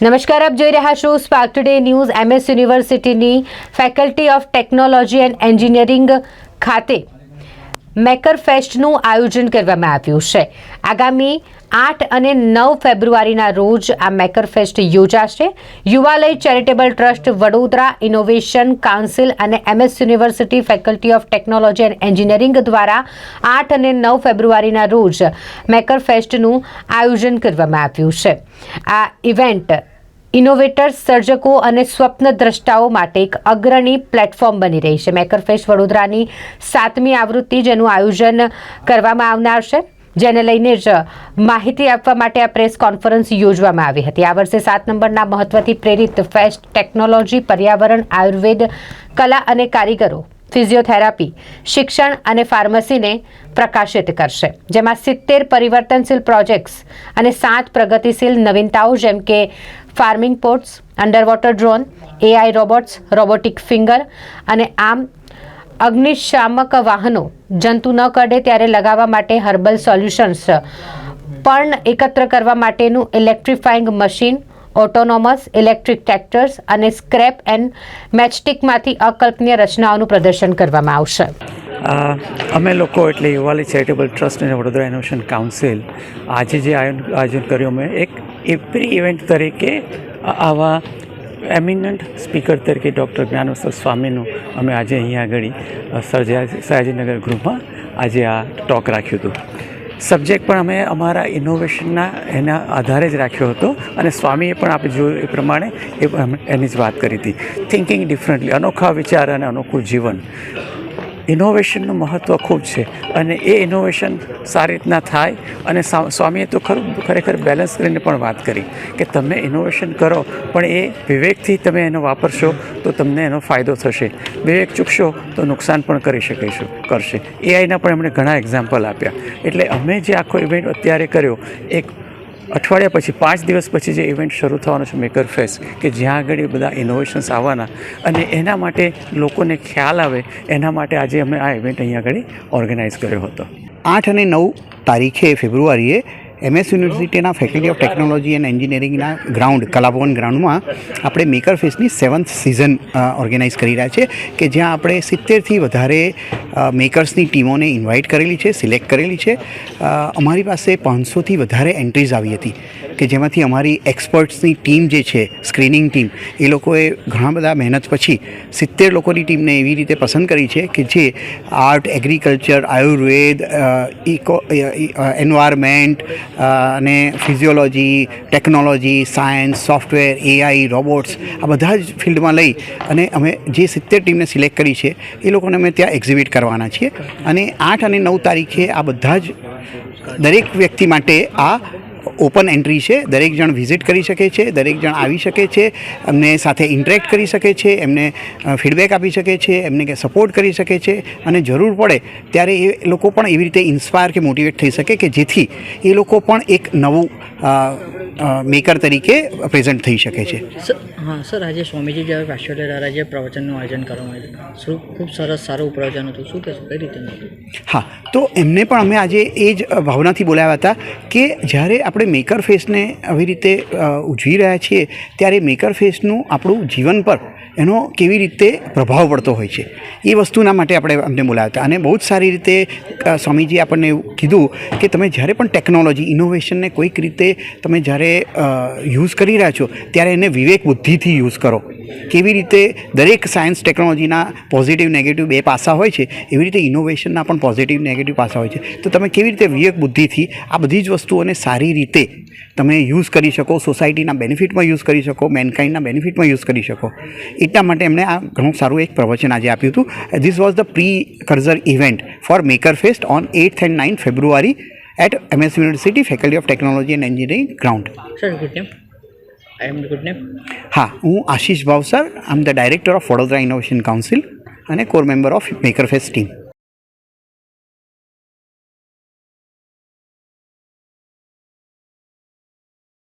નમસ્કાર, આપ જોઈ રહ્યા છો સ્પાર્ક ટુડે ન્યૂઝ એમએસ યુનિવર્સિટીની faculty of technology and engineering ખાતે. મેકર ફેસ્ટનું આયોજન કરવામાં આવ્યું છે. આગામી આઠ અને નવ ફેબ્રુઆરીના રોજ આ મેકર ફેસ્ટ યોજાશે. Yuvalay charitable trust Vadodara innovation council અને MS university faculty of technology and engineering દ્વારા આઠ અને નવ ફેબ્રુઆરીના રોજ મેકર ફેસ્ટનું આયોજન કરવામાં આવ્યું છે. આ ઇવેન્ટ ઇનોવેટર્સ સર્જકો અને સ્વપ્ન દ્રષ્ટાઓ માટે એક અગ્રણી પ્લેટફોર્મ બની રહી છે. મેકર ફેસ્ટ વડોદરાની સાતમી આવૃત્તિ જેનું આયોજન કરવામાં આવનાર છે, જેને લઈને જ માહિતી આપવા માટે આ પ્રેસ કોન્ફરન્સ યોજવામાં આવી હતી. આ વર્ષે સાત નંબરના મહત્વથી પ્રેરિત ફેસ્ટ ટેકનોલોજી, પર્યાવરણ, આયુર્વેદ, કલા અને કારીગરો, ફિઝિયોથેરાપી, શિક્ષણ અને ફાર્મસીને પ્રકાશિત કરશે. જેમાં સિત્તેર પરિવર્તનશીલ પ્રોજેક્ટ્સ અને સાત પ્રગતિશીલ નવીનતાઓ, જેમ કે farming ports underwater drone AI robots robotic finger અને આમ અગ્નિશામક વાહનો. જંતુ ન કરડે ત્યારે લગાવવા માટે હર્બલ સોલ્યુશન્સ પણ એકત્ર કરવા માટેનું electrifying machine autonomous electric tractors અને સ્ક્રેપ એન્ડ મેચસ્ટિકમાંથી અકલ્પનીય રચનાઓનું પ્રદર્શન કરવામાં આવશે. અમે લોકો એટલે યુવાલી ચેરિટેબલ ટ્રસ્ટ અને વડોદરા ઇનોવેશન કાઉન્સિલ આજે જે આયોજન કર્યું, અમે એક એપ્રી ઇવેન્ટ તરીકે આવા એમિનન્ટ સ્પીકર તરીકે ડૉક્ટર જ્ઞાનવસ્ત્ર સ્વામીનું અમે આજે અહીંયા આગળ સર્જા સયાજીનગર ગૃહમાં આજે આ ટોક રાખ્યું હતું. સબ્જેક્ટ પણ અમે અમારા ઇનોવેશનના એના આધારે જ રાખ્યો હતો અને સ્વામીએ પણ આપણે જોયું એ પ્રમાણે એ એની જ વાત કરી હતી. થિંકિંગ ડિફરન્ટલી અનોખા વિચાર અને અનોખું જીવન. ઇનોવેશનનું મહત્ત્વ ખૂબ છે અને એ ઇનોવેશન સારી રીતના થાય અને સ્વા- સ્વામીએ તો ખરું, ખરેખર બેલેન્સ કરીને પણ વાત કરી કે તમે ઇનોવેશન કરો, પણ એ વિવેકથી તમે એનો વાપરશો તો તમને એનો ફાયદો થશે. વિવેક ચૂકશો તો નુકસાન પણ કરી શકીશું, કરશે. એઆઈના પણ એમણે ઘણા એક્ઝામ્પલ આપ્યા. એટલે અમે જે આખો ઇવેન્ટ અત્યારે કર્યો, એક અઠવાડિયા પછી, પાંચ દિવસ પછી જે ઇવેન્ટ શરૂ થવાનો છે મેકર ફેસ્ટ કે જ્યાં આગળ એ બધા ઇનોવેશન્સ આવવાના, અને એના માટે લોકોને ખ્યાલ આવે, એના માટે આજે અમે આ ઇવેન્ટ અહીંયા આગળ ઓર્ગેનાઇઝ કર્યો હતો. આઠ અને નવ તારીખે ફેબ્રુઆરીએ એમએસ યુનિવર્સિટીના ફેકલ્ટી ઓફ ટેકનોલોજી એન્ડ એન્જિનિયરિંગના ગ્રાઉન્ડ કલાભવન ગ્રાઉન્ડમાં આપણે મેકર ફેસ્ટની સેવન્થ સિઝન ઓર્ગેનાઇઝ કરી રહ્યા છે કે જ્યાં આપણે સિત્તેરથી વધારે મેકર્સની ટીમોને ઇન્વાઇટ કરેલી છે સિલેક્ટ કરેલી છે. અમારી પાસે પાંચસોથી વધારે એન્ટ્રીઝ આવી હતી. કે જેમાંથી અમારી એક્સપર્ટ્સની ટીમ જે છે સ્ક્રીનિંગ ટીમ એ લોકોએ ઘણા બધા મહેનત પછી સિત્તેર લોકોની ટીમને એવી રીતે પસંદ કરી છે કે જે art agriculture Ayurveda eco environment અને physiology technology science software AI robots આ બધા જ ફિલ્ડમાં લઈ અને અમે જે સિત્તેર ટીમને સિલેક્ટ કરી છે, એ લોકોને અમે ત્યાં એક્ઝિબિટ કરવાના છીએ. અને આઠ અને નવ તારીખે આ બધા જ દરેક વ્યક્તિ માટે આ ઓપન એન્ટ્રી છે. દરેક જણ વિઝિટ કરી શકે છે દરેક જણ આવી શકે છે એમને સાથે ઇન્ટરેક્ટ કરી શકે છે એમને ફીડબેક આપી શકે છે એમને કે સપોર્ટ કરી શકે છે અને જરૂર પડે ત્યારે એ લોકો પણ એવી રીતે ઇન્સ્પાયર કે મોટિવેટ થઈ શકે કે જેથી એ લોકો પણ એક નવું મેકર તરીકે પ્રેઝન્ટ થઈ શકે છે. હા સર આજે સ્વામીજી જ્યારે પાછળ દ્વારા જે પ્રવચનનું આયોજન કરવામાં આવ્યું શું ખૂબ સરસ સારું પ્રવચન હતું. શું કહેશો? કઈ રીતે? હા તો એમને પણ અમે આજે એ જ ભાવનાથી બોલાવ્યા હતા કે જ્યારે આપણે મેકર ફેસને આવી રીતે ઉજવી રહ્યા છીએ, ત્યારે મેકર ફેસનું આપણું જીવન પર એનો કેવી રીતે પ્રભાવ પડતો હોય છે. એ વસ્તુના માટે આપણે અમને બોલાવ્યા અને બહુ જ સારી રીતે સ્વામીજી આપણને કીધું કે તમે જ્યારે પણ ટેકનોલોજી ઇનોવેશનને કોઈક રીતે તમે જ્યારે યુઝ કરી રહ્યા છો, ત્યારે એને વિવેક બુદ્ધિથી યુઝ કરો. કેવી રીતે દરેક સાયન્સ ટેકનોલોજીના પોઝિટિવ નેગેટિવ બે પાસા હોય છે, એવી રીતે ઇનોવેશનના પણ પોઝિટિવ નેગેટિવ પાસા હોય છે. તો તમે કેવી રીતે વિવેક બુદ્ધિથી આ બધી જ વસ્તુઓને સારી રીતે તમે યુઝ કરી શકો સોસાયટીના બેનિફિટમાં યુઝ કરી શકો મેનકાઇન્ડના બેનિફિટમાં યુઝ કરી શકો. એટલા માટે એમણે આ ઘણું સારું એક પ્રવચન આજે આપ્યું હતું. This was the precursor event for maker fest on eighth and nine February at MS university faculty of technology and engineering ground હા હું Ashish Bhavsar I am the director of Vadodara innovation council અને core member of maker fest team